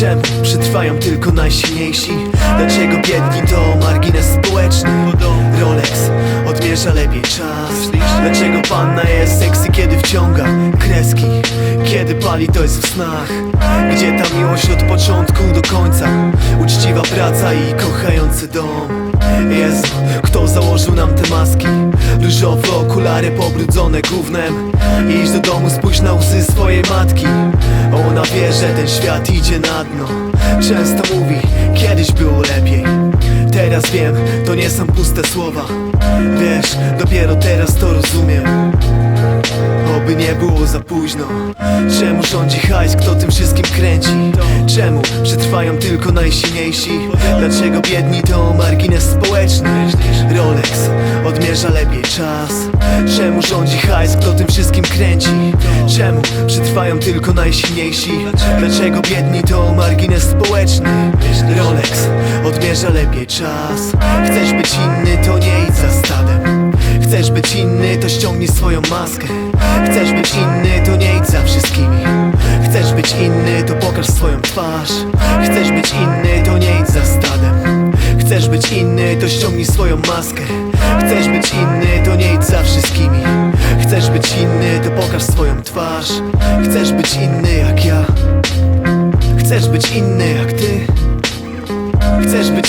Czemu przetrwają tylko najsilniejsi? Dlaczego biedni to margines społeczny? Rolex odmierza lepiej czas Dlaczego panna jest sexy, kiedy wciąga kreski? Kiedy pali to jest w snach Gdzie ta miłość od początku do końca? Uczciwa praca i kochający dom Jezu, kto założył nam te maski? Różowe okulary pobrudzone gównem. Idź do domu, spójrz na łzy swojej matki. Ona wie, że ten świat idzie na dno. Często mówi, kiedyś było lepiej. Teraz wiem, to nie są puste słowa. Wiesz, dopiero teraz to rozumiem. Oby nie było za późno. Czemu rządzi hajs, kto tym wszystkim kręci? Czemu przetrwają tylko najsilniejsi? Dlaczego biedni to margines społeczny? Rolex odmierza lepiej czas Czemu rządzi hajs, kto tym wszystkim kręci? Czemu przetrwają tylko najsilniejsi? Dlaczego biedni to margines społeczny? Rolex odmierza lepiej czas Chcesz być inny, to nie idź za stadem Chcesz być inny, to ściągnij swoją maskę Chcesz być inny, to nie idź za wszystkimi Chcesz być inny, to pokaż swoją twarz maskę. Chcesz być inny, to nie idź za wszystkimi. Chcesz być inny, to pokaż swoją twarz. Chcesz być inny jak ja. Chcesz być inny jak ty. Chcesz być